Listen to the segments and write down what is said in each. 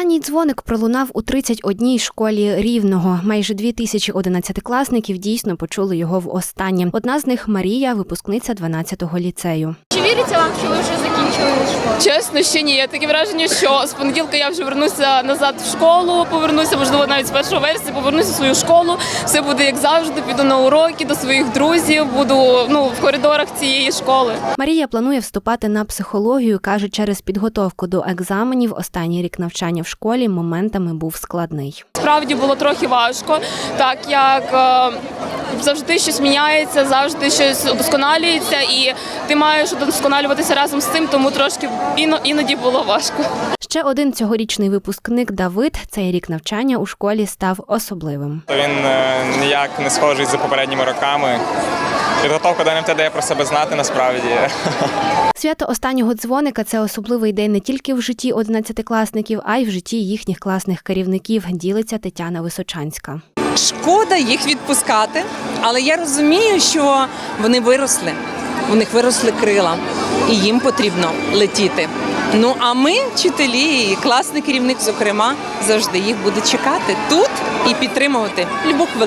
Останній дзвоник пролунав у 31-й школі рівного. Майже дві тисячі одинадцятикласників дійсно почули його в останнє. Одна з них Марія, випускниця 12-го ліцею. Чи віриться вам, що ви вже? Чесно, ще ні. Я таке враження, що з понеділка я вже вернуся назад в школу, повернуся, можливо, навіть з першого вересня, повернуся в свою школу. Все буде як завжди. Піду на уроки до своїх друзів, буду ну в коридорах цієї школи. Марія планує вступати на психологію. каже, через підготовку до екзаменів останній рік навчання в школі моментами був складний. Справді було трохи важко, так як е, завжди щось міняється, завжди щось удосконалюється, і ти маєш удосконалюватися разом з цим, тому трошки іно- іноді було важко. Ще один цьогорічний випускник Давид. Цей рік навчання у школі став особливим. Він е, ніяк не схожий за попередніми роками. Підготовка до НМТ дає про себе знати насправді. Свято останнього дзвоника це особливий день не тільки в житті одинадцятикласників, а й в житті їхніх класних керівників. Ділиться Тетяна Височанська. Шкода їх відпускати, але я розумію, що вони виросли. У них виросли крила, і їм потрібно летіти. Ну а ми, вчителі, і класний керівник, зокрема, завжди їх буде чекати тут і підтримувати в будь-яку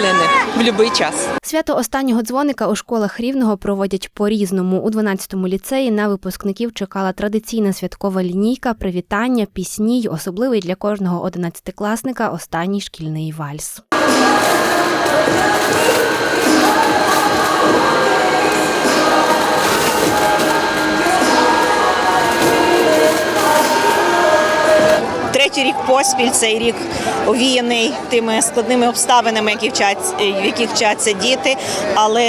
в будь-який час. Свято останнього дзвоника у школах рівного проводять по-різному. У 12-му ліцеї на випускників чекала традиційна святкова лінійка, привітання, пісні й особливий для кожного одинадцятикласника останній шкільний вальс. Третій рік поспіль цей рік овіяний тими складними обставинами, які вчать, в яких вчаться діти. Але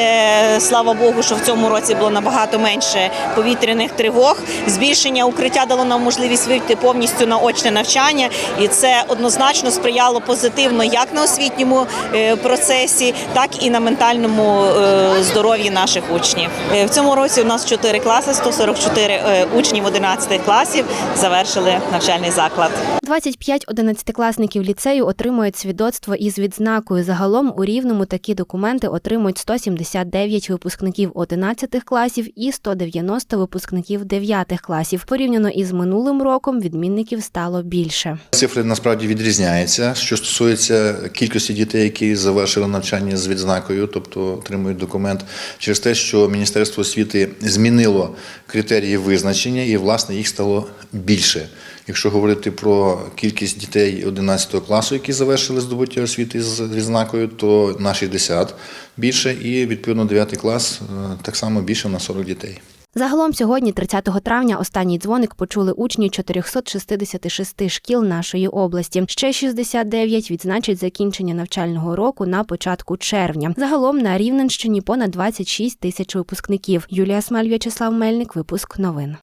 слава Богу, що в цьому році було набагато менше повітряних тривог. Збільшення укриття дало нам можливість вийти повністю на очне навчання, і це однозначно сприяло позитивно як на освітньому е, процесі, так і на ментальному е, здоров'ї наших учнів. Е, В цьому році у нас 4 класи, 144 е, учнів 11 класів завершили навчальний заклад. 25 одинадцятикласників ліцею отримують свідоцтво із відзнакою. Загалом у рівному такі документи отримують 179 випускників 11 класів і 190 випускників 9 класів. Порівняно із минулим роком відмінників стало більше. Цифри насправді відрізняються. Що стосується кількості дітей, які завершили навчання з відзнакою, тобто отримують документ, через те, що Міністерство освіти змінило критерії визначення, і власне їх стало більше. Якщо говорити про кількість дітей 11 класу, які завершили здобуття освіти з відзнакою, то на 60 більше, і відповідно 9 клас е, так само більше на 40 дітей. Загалом сьогодні, 30 травня, останній дзвоник почули учні 466 шкіл нашої області. Ще 69 відзначать закінчення навчального року на початку червня. Загалом на Рівненщині понад 26 тисяч випускників. Юлія Смаль, В'ячеслав Мельник, випуск новин.